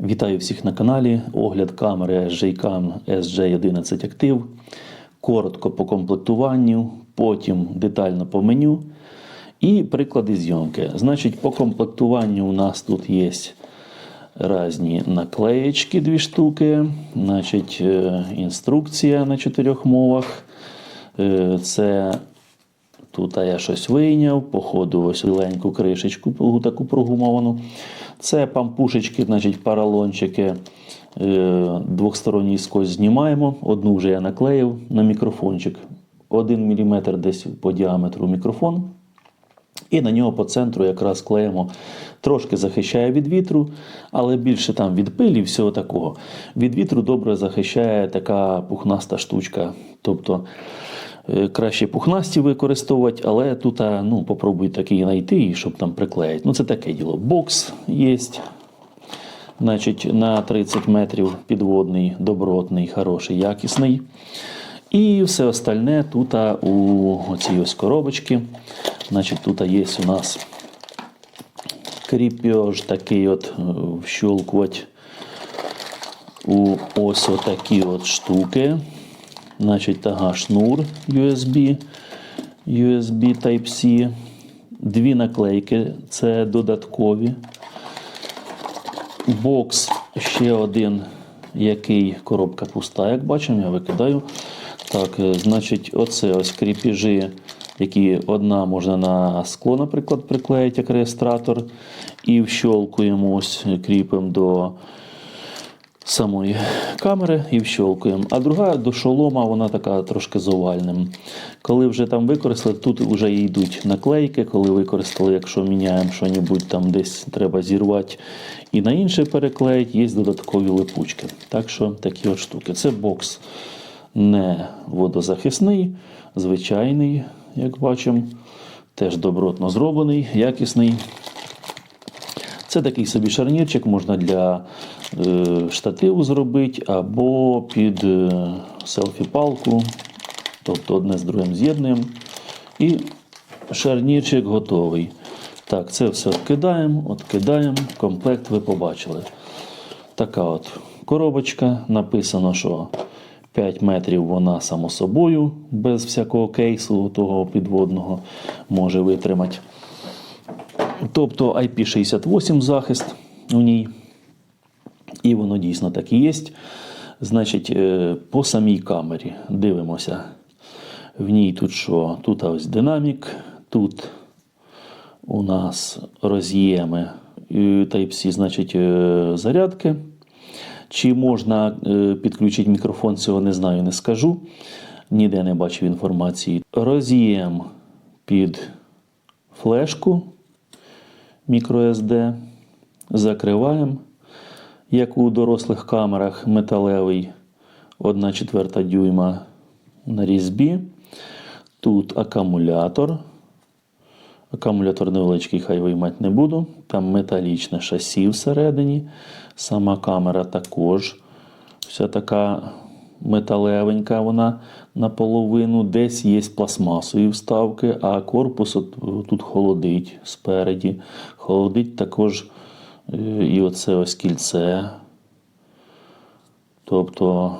Вітаю всіх на каналі. Огляд камери SJCAM SJ11 Active. Коротко по комплектуванню, потім детально по меню і приклади зйомки. Значить, по комплектуванню у нас тут є різні наклеєчки, дві штуки, значить, е, інструкція на чотирьох мовах. Е, Це Тут я щось вийняв, походу, ось леньку кришечку таку прогумовану. Це пампушечки, значить, паралончики. Е, Двохсторонній скось знімаємо. Одну вже я наклеїв на мікрофончик. 1 мм десь по діаметру мікрофон. І на нього по центру якраз клеїмо. Трошки захищає від вітру, але більше там від пилі і всього такого. Від вітру добре захищає така пухнаста штучка. Тобто краще пухнасті використовувати, але тут ну, попробуй такий знайти, щоб там приклеїти. Ну, це таке діло. Бокс є. Значить, на 30 метрів підводний, добротний, хороший, якісний. І все остальне тут у цій ось коробочці. Значить, тут є у нас кріпеж такий от е, вщолкувати у ось отакі от штуки. Значить, тага шнур USB, USB Type-C. Дві наклейки, це додаткові. Бокс ще один, який коробка пуста, як бачимо, я викидаю. Так, е, значить, оце ось кріпіжі, які одна можна на скло, наприклад, приклеїти як реєстратор. І вщолкуємо ось кріпимо до самої камери і вщолкуємо. А друга до шолома, вона така трошки з овальним. Коли вже там використали, тут вже йдуть наклейки, коли використали, якщо міняємо що-небудь там десь треба зірвати і на інше переклеїти, є додаткові липучки. Так що такі от штуки. Це бокс не водозахисний, звичайний, як бачимо. Теж добротно зроблений, якісний. Це такий собі шарнірчик можна для е, штативу зробити або під е, селфі-палку. Тобто одне з другим з'єднуємо. І шарнірчик готовий. Так, це все відкидаємо, відкидаємо. Комплект ви побачили. Така от коробочка. Написано, що 5 метрів вона само собою, без всякого кейсу того підводного може витримати. Тобто IP68 захист у ній. І воно дійсно так і є. Значить, е, по самій камері дивимося. В ній тут що? Тут ось динамік, тут у нас роз'єми е, Type-C, значить, е, зарядки. Чи можна підключити мікрофон, цього не знаю, не скажу. Ніде не бачив інформації. Роз'єм під флешку microSD. Закриваємо. Як у дорослих камерах металевий 1 четверта дюйма на різьбі. Тут акумулятор. Акумулятор невеличкий, хай виймати не буду. Там металічне шасі всередині. Сама камера також. Вся така металевенька вона наполовину. Десь є пластмасові вставки, а корпус от, тут холодить спереді. Холодить також е, і оце ось кільце. Тобто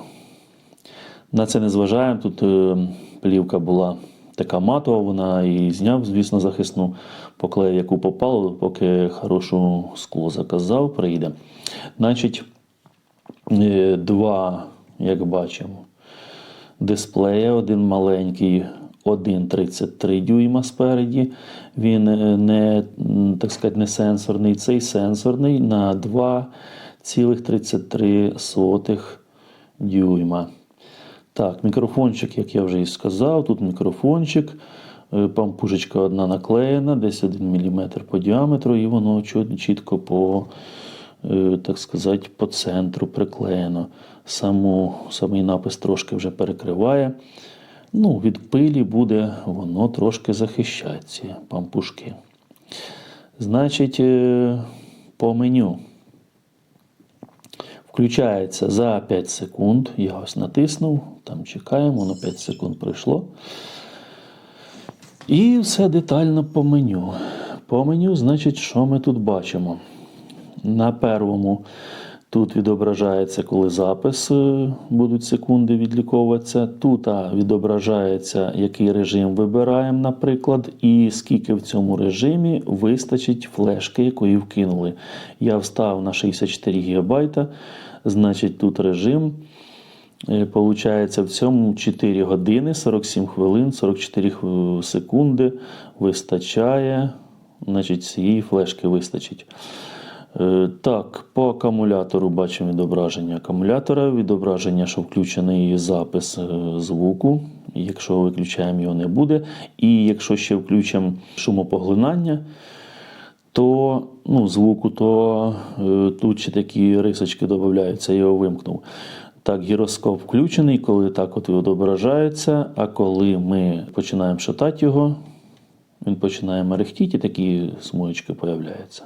на це не зважаємо. Тут е, плівка була така матова, вона і зняв, звісно, захисну, поклеїв, яку попало, поки хорошу скло заказав, прийде. Значить, е, два, як бачимо, дисплея, один маленький, 1,33 дюйма спереді. Він е, не, так сказати, не сенсорний, цей сенсорний на 2,33 дюйма. Так, мікрофончик, як я вже і сказав, тут мікрофончик, е, пампушечка одна наклеєна, десь 1 мм по діаметру, і воно чітко по, так сказати, по центру приклеєно. Саму, самий напис трошки вже перекриває. Ну, від пилі буде воно трошки захищати ці пампушки. Значить, е, по меню. Включається за 5 секунд. Я ось натиснув, там чекаємо, воно 5 секунд пройшло. І все детально по меню. По меню, значить, що ми тут бачимо? На первому Тут відображається, коли запис будуть секунди відліковуватися. Тут відображається, який режим вибираємо, наприклад, і скільки в цьому режимі вистачить флешки, якої вкинули. Я встав на 64 ГБ, значить тут режим. Е, Получається, в цьому 4 години, 47 хвилин, 44 секунди вистачає. Значить, цієї флешки вистачить. Е, Так, по акумулятору бачимо відображення акумулятора, відображення, що включений запис е, звуку. Якщо виключаємо, його не буде. І якщо ще включимо шумопоглинання, то ну, звуку, то е, тут ще такі рисочки додаються, я його вимкнув. Так, гіроскоп включений, коли так от відображається, а коли ми починаємо шатати його, він починає мерехтіти, і такі смуєчки появляються.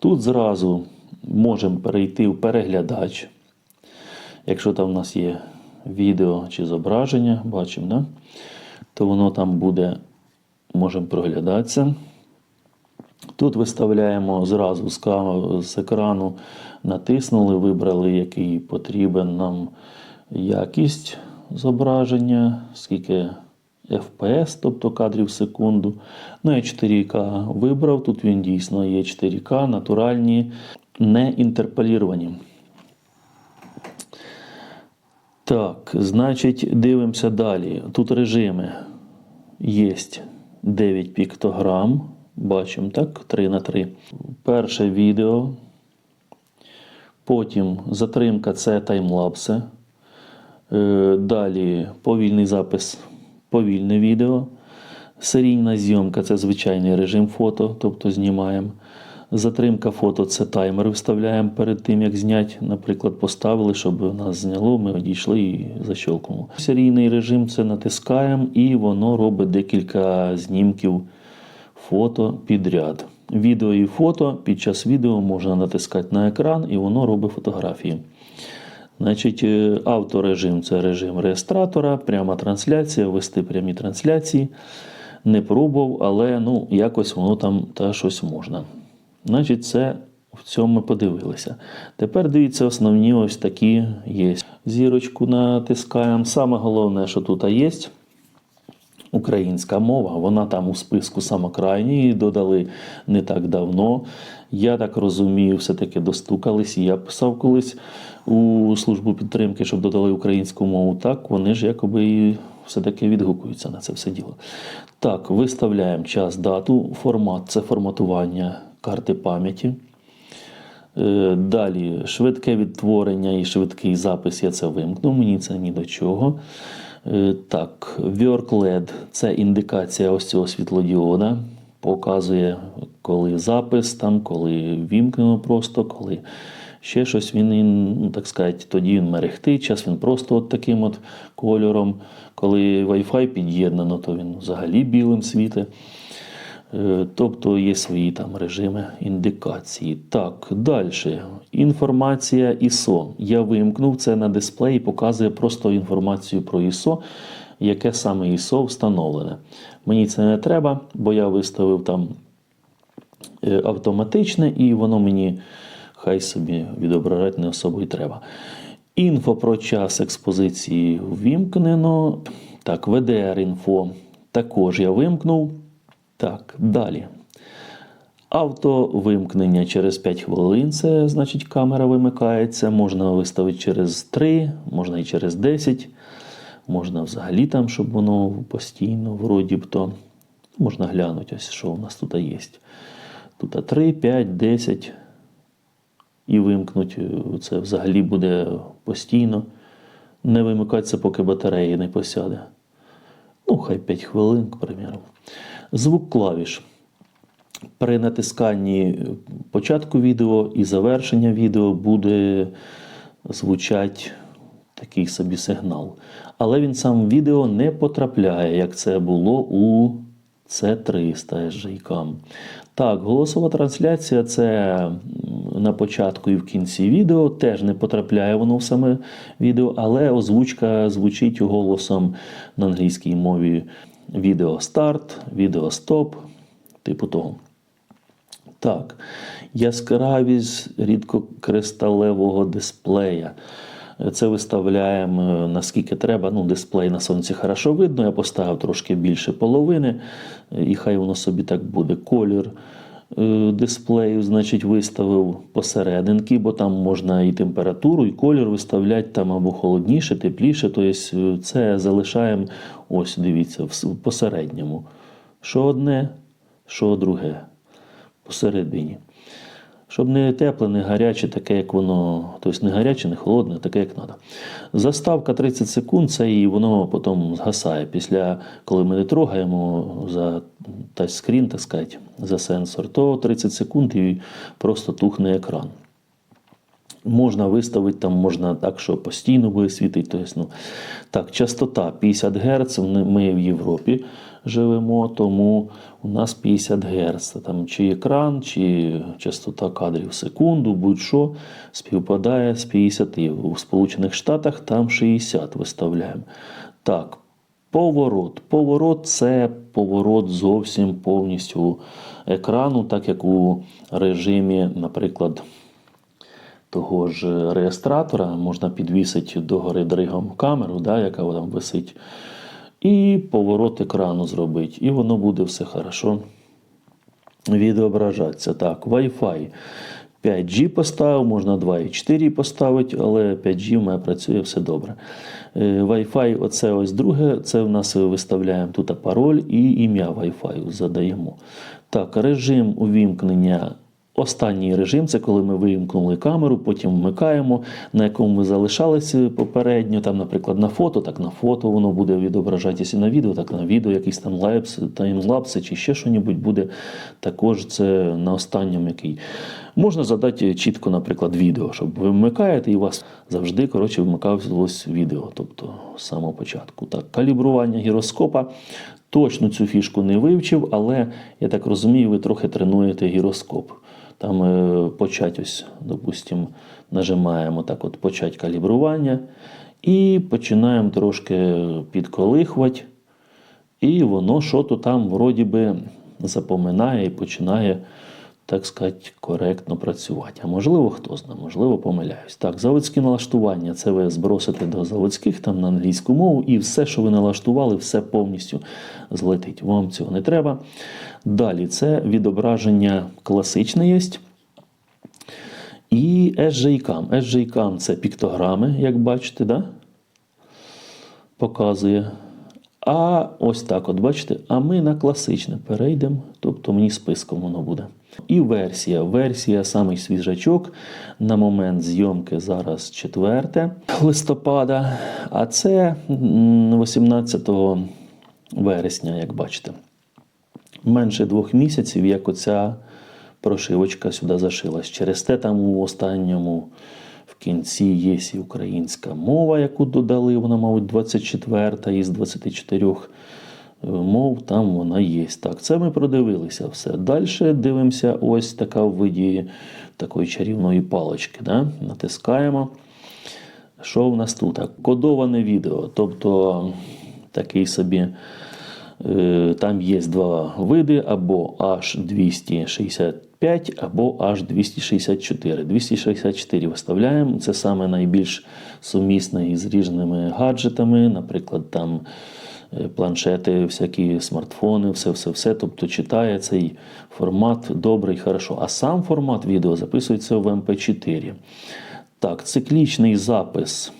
Тут зразу можемо перейти в переглядач. Якщо там у нас є відео чи зображення, бачимо, да? то воно там буде, можемо проглядатися. Тут виставляємо зразу з, з екрану, натиснули, вибрали, який потрібен нам якість зображення, скільки FPS, тобто кадрів в секунду. Ну, я 4К вибрав. Тут він дійсно є 4К, натуральні, не інтерполіровані. Так, значить, дивимося далі. Тут режими є 9 піктограм. Бачимо, так, 3 на 3. Перше відео. Потім затримка це таймлапси. Е, Далі повільний запис, повільне відео. Серійна зйомка це звичайний режим фото, тобто знімаємо. Затримка фото це таймер вставляємо перед тим, як зняти. Наприклад, поставили, щоб нас зняло, ми одійшли і защелкнули. Серійний режим це натискаємо і воно робить декілька знімків фото підряд. Відео і фото під час відео можна натискати на екран і воно робить фотографії. Значить, е, авторежим це режим реєстратора, пряма трансляція, вести прямі трансляції. Не пробував, але ну, якось воно там та щось можна. Значить, це в цьому ми подивилися. Тепер дивіться, основні ось такі є. Зірочку натискаємо. Саме головне, що тут є. Українська мова, вона там у списку самокрайній, її додали не так давно. Я так розумію, все-таки достукались. Я писав колись у службу підтримки, щоб додали українську мову. Так, вони ж якоби все-таки відгукуються на це все діло. Так, виставляємо час, дату, формат це форматування карти пам'яті. Е, Далі швидке відтворення і швидкий запис я це вимкнув, мені це ні до чого. Е, Так, Work LED – це індикація ось цього світлодіода. Показує, коли запис, там, коли вімкнено просто, коли ще щось він, ну, так сказати, тоді він мерехтить, час він просто от таким от кольором. Коли Wi-Fi під'єднано, то він взагалі білим світить. Е, Тобто є свої там режими індикації. Так, далі. Інформація ISO. Я вимкнув це на дисплеї, показує просто інформацію про ISO, яке саме ISO встановлене. Мені це не треба, бо я виставив там е, автоматичне, і воно мені хай собі відображати не особо й треба. Інфо про час експозиції ввімкнено. Так, VDR-інфо також я вимкнув. Так, далі. Автовимкнення через 5 хвилин, це значить камера вимикається. Можна виставити через 3, можна і через 10. Можна взагалі там, щоб воно постійно, вроді б то. Можна глянути, ось що у нас тут є. Тут 3, 5, 10. І вимкнути це взагалі буде постійно. Не вимикатися, поки батареї не посяде. Ну, хай 5 хвилин, к примеру. Звук клавіш. При натисканні початку відео і завершення відео буде звучати такий собі сигнал. Але він сам в відео не потрапляє, як це було у C300 SJCAM. Так, голосова трансляція це на початку і в кінці відео. Теж не потрапляє воно в саме відео, але озвучка звучить голосом на англійській мові відео старт, відео стоп, типу того. Так, яскравість рідкокристалевого дисплея. Це виставляємо е, наскільки треба. Ну, дисплей на сонці хорошо видно. Я поставив трошки більше половини, е, і хай воно собі так буде. Колір е, дисплею, значить, виставив посерединки, бо там можна і температуру, і колір виставляти там або холодніше, тепліше. Тобто це залишаємо, ось дивіться, в посередньому. Що одне, що друге. Посередині. Щоб не тепле, не гаряче, таке, як воно, тобто не гаряче, не холодне, таке, як треба. Заставка 30 секунд, це і воно потім згасає. Після, коли ми не трогаємо за тачскрін, так сказати, за сенсор, то 30 секунд і просто тухне екран. Можна виставити там, можна так, що постійно буде світити. Тобто, ну, так, частота 50 Гц. Ми в Європі живемо, тому у нас 50 Гц. Там чи екран, чи частота кадрів в секунду, будь-що співпадає з 50. У Сполучених Штатах там 60 виставляємо. Так, Поворот. Поворот це поворот зовсім повністю екрану, так як у режимі, наприклад, того ж реєстратора можна підвісити догори дригом камеру, да, яка там висить, і поворот екрану зробити. І воно буде все хорошо відображатися. Так, Wi-Fi. 5G поставив, можна 2,4 поставити, але 5G в мене працює все добре. Е, Wi-Fi, оце ось друге, це в нас виставляємо тут пароль і ім'я Wi-Fi задаємо. Так, режим увімкнення. Останній режим це коли ми вимкнули камеру, потім вмикаємо, на якому ми залишалися попередньо. Там, наприклад, на фото, так на фото воно буде відображатися на відео, так на відео, якісь там лайпс, таймлапси чи ще щось буде. Також це на останньому який. Можна задати чітко, наприклад, відео, щоб ви вмикаєте і у вас завжди коротше, вмикалось відео, тобто з самого початку. Так, калібрування гіроскопа. Точно цю фішку не вивчив, але я так розумію, ви трохи тренуєте гіроскоп. Там е, почать ось, допустимо, нажимаємо так от почать калібрування і починаємо трошки підколихувати. І воно що то там вроді би запоминає і починає, так сказати, коректно працювати. А можливо, хто знає, можливо, помиляюсь. Так, заводські налаштування це ви збросите до заводських там на англійську мову, і все, що ви налаштували, все повністю злетить. Вам цього не треба. Далі це відображення класичне є. І SJCAM. SJCAM – це піктограми, як бачите, да? показує. А ось так, от бачите, а ми на класичне перейдемо, тобто мені списком воно буде. І версія. Версія самий свіжачок на момент зйомки зараз 4 листопада, а це 18 вересня, як бачите. Менше двох місяців, як оця прошивочка сюди зашилась. Через те там у останньому в кінці є і українська мова, яку додали, вона, мабуть, 24 із 24 мов, там вона є. Так, це ми продивилися все. Далі дивимося, ось така в виді такої чарівної палички. Да? Натискаємо. Що в нас тут? Так, Кодоване відео. Тобто такий собі. Е, Там є два види: або H265, або H264. 264 виставляємо. Це саме найбільш сумісне із різними гаджетами, наприклад, там е, планшети, всякі смартфони, все-все-все. Тобто читає цей формат добре і хорошо. А сам формат відео записується в MP4. Так, циклічний запис.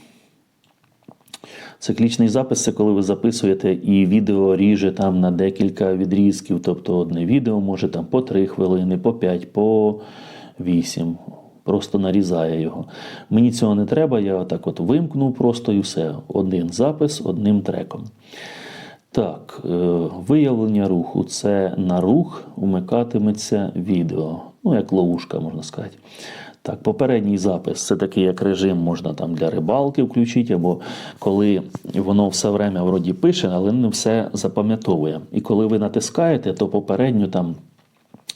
Циклічний запис це коли ви записуєте і відео ріже там на декілька відрізків. Тобто одне відео може там по 3 хвилини, по 5, по 8. Просто нарізає його. Мені цього не треба, я отак от вимкнув просто і все. Один запис одним треком. Так, е, виявлення руху це на рух вмикатиметься відео. Ну, як ловушка, можна сказати. Так, попередній запис це такий як режим, можна там для рибалки включити, або коли воно все время вроді пише, але не все запам'ятовує. І коли ви натискаєте, то попередньо там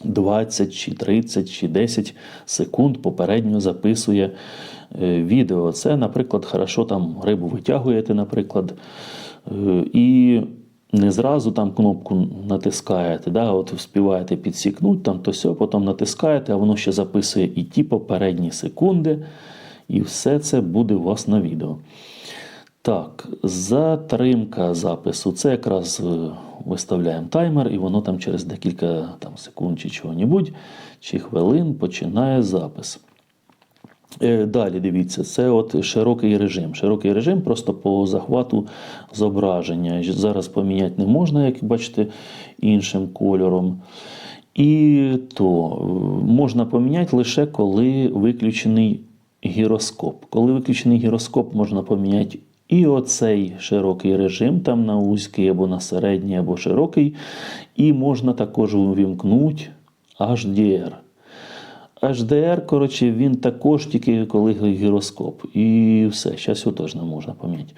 20 чи 30 чи 10 секунд попередньо записує е, відео. Це, наприклад, хорошо там рибу витягуєте, наприклад, е, і не зразу там кнопку натискаєте, да, от вспіваєте підсікнути, там то сьо, потім натискаєте, а воно ще записує і ті попередні секунди, і все це буде у вас на відео. Так, затримка запису. Це якраз е, виставляємо таймер, і воно там через декілька там, секунд чи чого-небудь, чи хвилин починає запис. Е, Далі дивіться, це от широкий режим. Широкий режим просто по захвату зображення. Зараз поміняти не можна, як бачите, іншим кольором. І то е, можна поміняти лише коли виключений гіроскоп. Коли виключений гіроскоп, можна поміняти і оцей широкий режим, там на вузький або на середній, або широкий. І можна також увімкнути HDR. HDR, коротше, він також тільки коли гіроскоп. І все, зараз його теж не можна поміняти.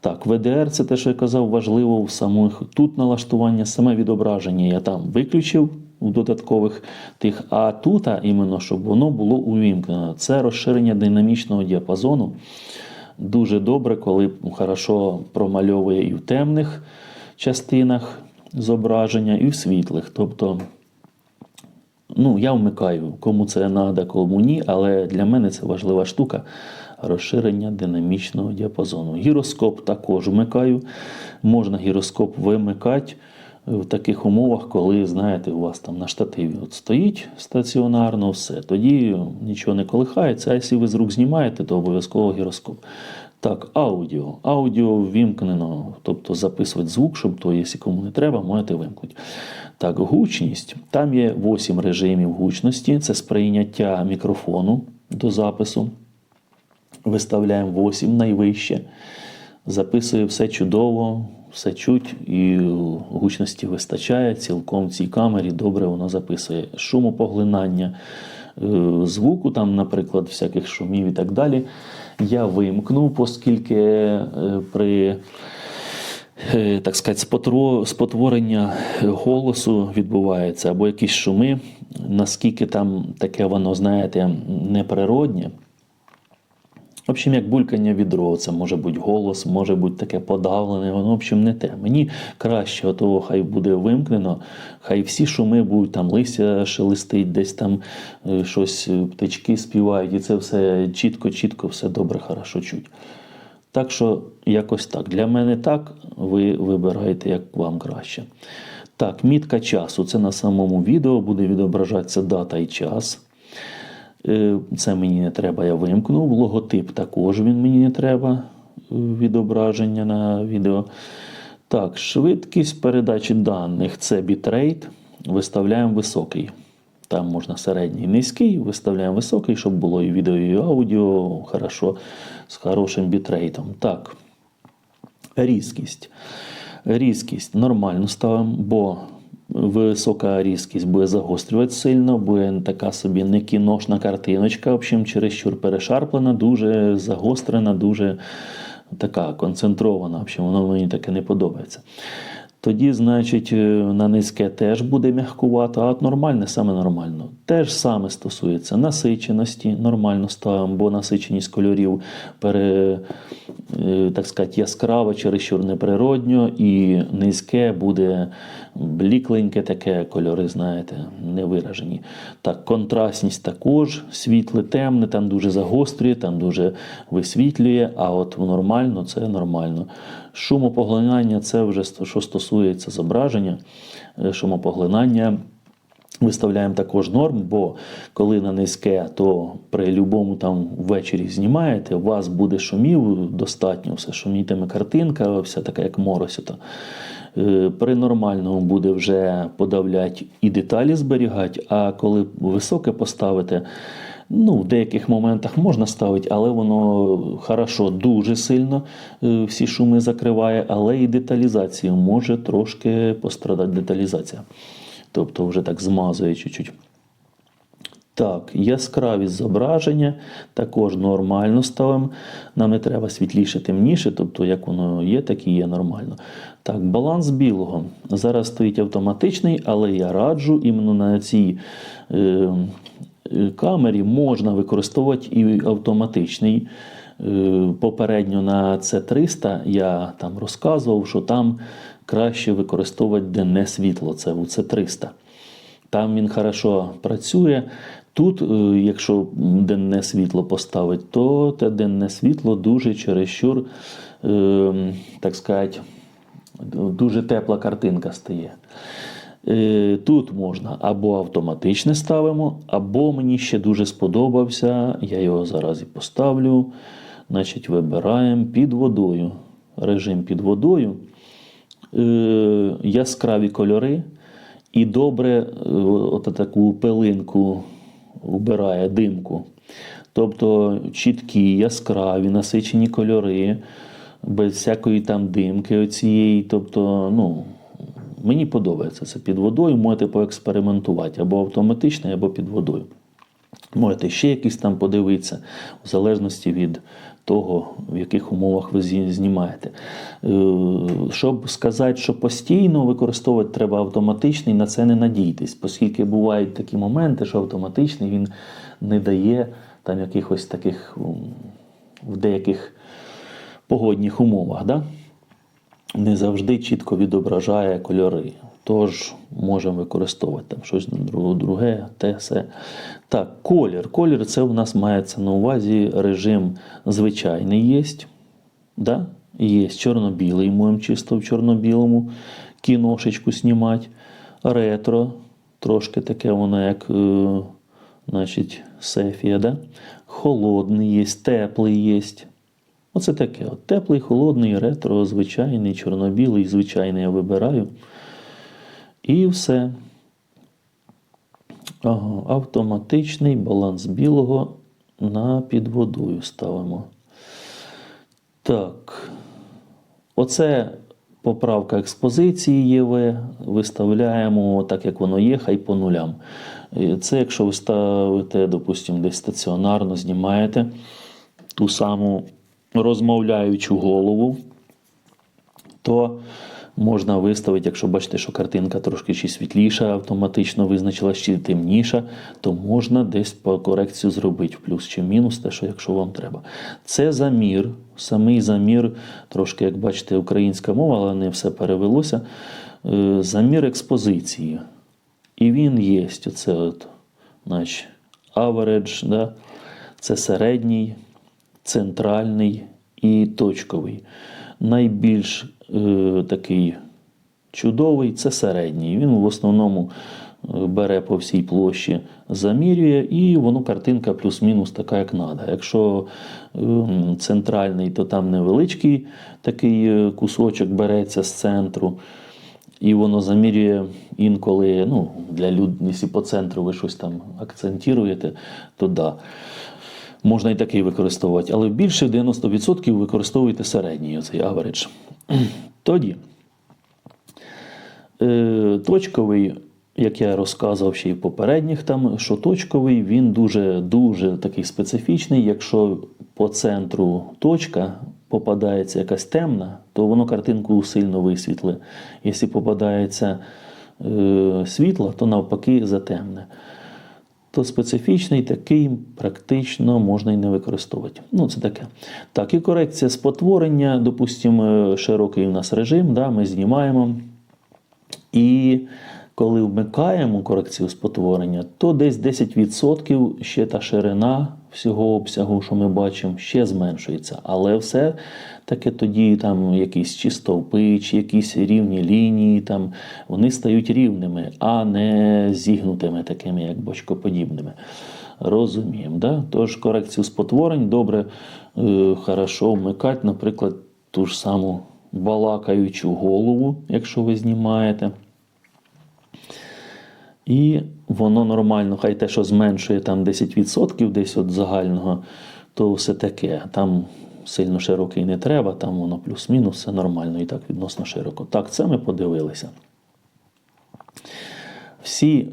Так, VDR це те, що я казав, важливо в самих тут налаштування, саме відображення я там виключив у додаткових тих, а тут, а іменно, щоб воно було увімкнено. Це розширення динамічного діапазону. Дуже добре, коли хорошо промальовує і в темних частинах зображення, і в світлих. Тобто Ну, я вмикаю, кому це треба, кому ні, але для мене це важлива штука розширення динамічного діапазону. Гіроскоп також вмикаю. Можна гіроскоп вимикати в таких умовах, коли, знаєте, у вас там на штативі от стоїть стаціонарно все. Тоді нічого не колихається, а якщо ви з рук знімаєте, то обов'язково гіроскоп. Так, аудіо. Аудіо ввімкнено, тобто записувати звук, щоб то, якщо кому не треба, можете вимкнути. Так, гучність. Там є 8 режимів гучності. Це сприйняття мікрофону до запису. Виставляємо 8 найвище. Записує все чудово, все чуть і гучності вистачає. Цілком в цій камері добре воно записує. Шумопоглинання е, звуку, там, наприклад, всяких шумів і так далі. Я вимкнув, оскільки е, при е, так сказати, спотворення голосу відбувається, або якісь шуми, наскільки там таке воно, знаєте, неприроднє. В общем, як булькання відро, це може бути голос, може бути таке подавлене, воно, в общем, не те. Мені краще, того хай буде вимкнено, хай всі шуми будуть, там листя шелестить, десь там е, щось е, птички співають, і це все чітко-чітко, все добре, хорошо чуть. Так що якось так. Для мене так, ви вибираєте, як вам краще. Так, мітка часу. Це на самому відео буде відображатися дата і час. Е, Це мені не треба, я вимкнув. Логотип також він мені не треба. е, Відображення на відео. Так, швидкість передачі даних це бітрейт. Виставляємо високий. Там можна середній, низький, виставляємо високий, щоб було і відео, і аудіо хорошо, з хорошим бітрейтом. Так, різкість. Різкість нормально ставимо, бо висока різкість буде загострювати сильно, буде така собі не кіношна картиночка, в общем, чересчур перешарплена, дуже загострена, дуже така концентрована. В общем, воно мені таке не подобається. Тоді, значить, е, на низьке теж буде м'якувато, а от нормальне саме нормально. Те ж саме стосується насиченості, нормально ставимо, бо насиченість кольорів пере, е, так сказати, яскраво, чересчур неприродньо, і низьке буде блікленьке таке, кольори, знаєте, невиражені. Так, контрастність також, світле, темне, там дуже загострює, там дуже висвітлює, а от нормально це нормально. Шумопоглинання це вже що стосується зображення, Е, шумопоглинання. Виставляємо також норм, бо коли на низьке, то при будь-якому там ввечері знімаєте, у вас буде шумів достатньо, все шумітиме картинка, вся така як моросіта. Е, При нормальному буде вже подавляти і деталі зберігати, а коли високе поставите, ну, в деяких моментах можна ставити, але воно хорошо, дуже сильно е, всі шуми закриває, але і деталізацію може трошки пострадати деталізація. Тобто вже так змазує чуть-чуть. Так, яскравість зображення також нормально ставимо. Нам не треба світліше, темніше, тобто як воно є, так і є нормально. Так, баланс білого. Зараз стоїть автоматичний, але я раджу іменно на цій е, камері можна використовувати і автоматичний. Е, Попередньо на C300 я там розказував, що там краще використовувати денне світло. Це УЦ-300. Там він хорошо працює. Тут, е, якщо денне світло поставить, то те денне світло дуже чересчур, е, так сказати, дуже тепла картинка стає. Е, Тут можна або автоматичне ставимо, або мені ще дуже сподобався. Я його зараз і поставлю. Значить, вибираємо під водою. Режим під водою. Е, Яскраві кольори. І добре е, от таку пилинку вбирає димку. Тобто чіткі, яскраві, насичені кольори, без всякої там димки оцієї. Тобто, ну, мені подобається це під водою, можете поекспериментувати або автоматично, або під водою. Можете ще якісь там подивитися, в залежності від того, в яких умовах ви знімаєте. Е, Щоб сказати, що постійно використовувати треба автоматичний, на це не надійтесь, оскільки бувають такі моменти, що автоматичний він не дає там якихось таких в деяких погодних умовах. Да? Не завжди чітко відображає кольори. Тож можемо використовувати там щось дру- друге, те, все. Так, колір. Колір це у нас мається на увазі режим звичайний є. Да? Є чорно-білий, можемо чисто в чорно-білому кіношечку знімати. Ретро, трошки таке воно як е, значить, сефія. Да? Холодний є, теплий є. Оце таке. От теплий, холодний, ретро, звичайний, чорно-білий, звичайний я вибираю. І все. Ага, автоматичний баланс білого на під водою ставимо. Так. Оце поправка експозиції ЄВ. Виставляємо так, як воно є, хай по нулям. Це якщо ви ставите, допустимо, десь стаціонарно знімаєте ту саму розмовляючу голову, то можна виставити, якщо бачите, що картинка трошки чи світліша, автоматично визначилась, чи темніша, то можна десь по корекцію зробити плюс чи мінус, те, що якщо вам треба. Це замір, самий замір, трошки, як бачите, українська мова, але не все перевелося. Е, Замір експозиції. І він є. Оце от, значить, average, да? це середній, центральний і точковий. Найбільш е, такий чудовий це середній. Він в основному е, бере по всій площі, замірює, і воно картинка плюс-мінус така, як треба. Якщо е, центральний, то там невеличкий такий е, кусочок береться з центру. І воно замірює інколи, ну, для людей, якщо по центру ви щось там акцентуєте, то да. Можна і такий використовувати, але більше 90% використовуєте середній оцей average. Тоді е, точковий, як я розказував ще й в попередніх, там, що точковий, він дуже, дуже такий специфічний. Якщо по центру точка попадається якась темна, то воно картинку сильно висвітле. Якщо попадається е, світла, то навпаки затемне то специфічний такий практично можна і не використовувати. Ну, це таке. Так, і корекція спотворення, допустимо, широкий у нас режим, да, ми знімаємо. І коли вмикаємо корекцію спотворення, то десь 10% ще та ширина всього обсягу, що ми бачимо, ще зменшується. Але все таки тоді там якісь чи стовпи, чи якісь рівні лінії, там, вони стають рівними, а не зігнутими, такими, як бочкоподібними. Розуміємо. Да? Тож корекцію спотворень добре, е, хорошо вмикати, наприклад, ту ж саму балакаючу голову, якщо ви знімаєте. І воно нормально, хай те, що зменшує там 10% десь від загального, то все таке. Там сильно широкий не треба, там воно плюс-мінус, все нормально і так відносно широко. Так, це ми подивилися. Всі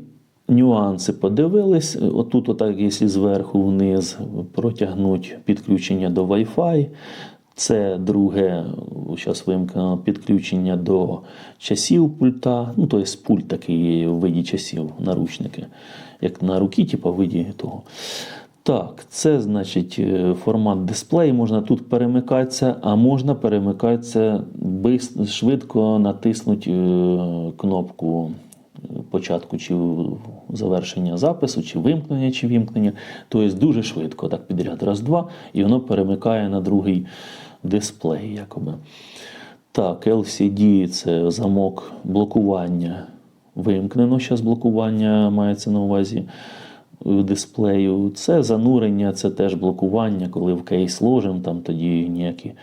нюанси подивились. Отут, отак, якщо зверху вниз протягнуть підключення до Wi-Fi. Це друге, зараз вимкнено підключення до часів пульта. Ну, тобто пульт такий в виді часів, наручники. Як на руки, типу, в виді того. Так, це значить е, формат дисплею. Можна тут перемикатися, а можна перемикатися швидко натиснути е, кнопку е, початку чи завершення запису, чи вимкнення, чи вімкнення. Тобто дуже швидко, так підряд, раз-два, і воно перемикає на другий дисплей, якоби. Так, LCD це замок блокування. Вимкнено зараз блокування мається на увазі е, дисплею. Це занурення, це теж блокування, коли в кейс ложимо, там тоді ніякі,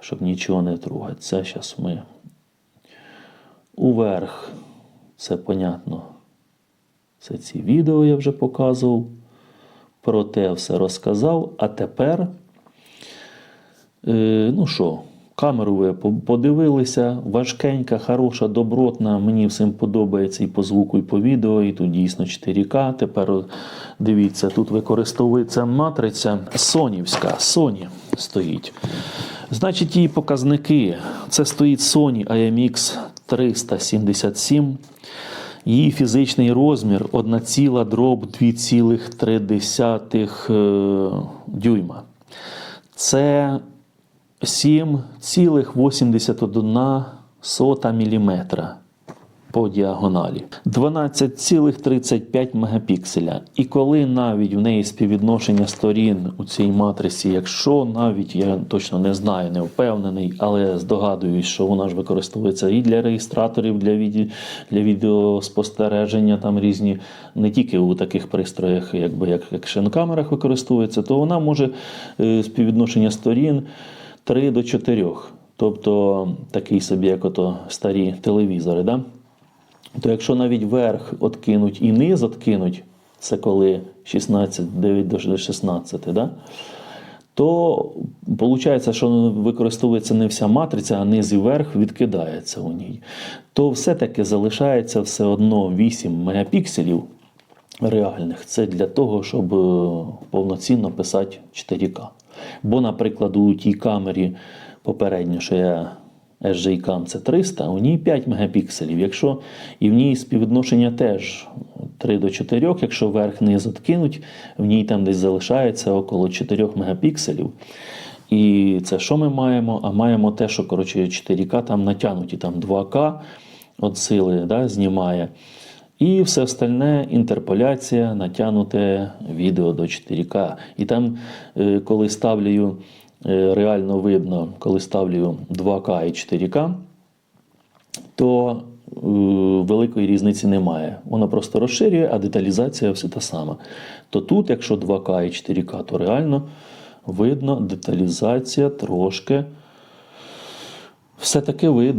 щоб нічого не трогати. Це зараз ми уверх. Це понятно. Це ці відео я вже показував. Про те все розказав. А тепер ну що, камеру ви подивилися, важкенька, хороша, добротна. Мені всім подобається і по звуку, і по відео, і тут дійсно 4К. Тепер дивіться, тут використовується матриця сонівська. Sony стоїть. Значить, її показники. Це стоїть Sony IMX 377. Її фізичний розмір 1, дроб 2,3 е, дюйма. Це 7,81 мм по діагоналі. 12,35 мегапікселя. І коли навіть в неї співвідношення сторін у цій матриці, якщо навіть я точно не знаю, не впевнений, але здогадуюсь, що вона ж використовується і для реєстраторів, для, віді... для відеоспостереження, там різні, не тільки у таких пристроях, якби як, шинкамерах використовується, то вона може е, співвідношення сторін 3 до 4. Тобто такий собі, як ото старі телевізори. Да? То якщо навіть верх откинуть і низ откинуть, це коли 16, 9 до 16, да? то виходить, що використовується не вся матриця, а низ і верх відкидається у ній. То все-таки залишається все одно 8 мегапікселів реальних. Це для того, щоб е, повноцінно писати 4К. Бо, наприклад, у тій камері попередньо, що я SJCAM це 300, у ній 5 мегапікселів. Якщо і в ній співвідношення теж 3 до 4, якщо верх низ откинуть, в ній там десь залишається около 4 мегапікселів. І це що ми маємо? А маємо те, що коротше, 4К там натягнуті, там 2К от сили да, знімає. І все остальне інтерполяція, натягнуте відео до 4К. І там, е, коли ставлю, е, реально видно, коли ставлю 2К і 4К, то е, великої різниці немає. Воно просто розширює, а деталізація все та сама. То тут, якщо 2К і 4К, то реально видно деталізація трошки все таки видно.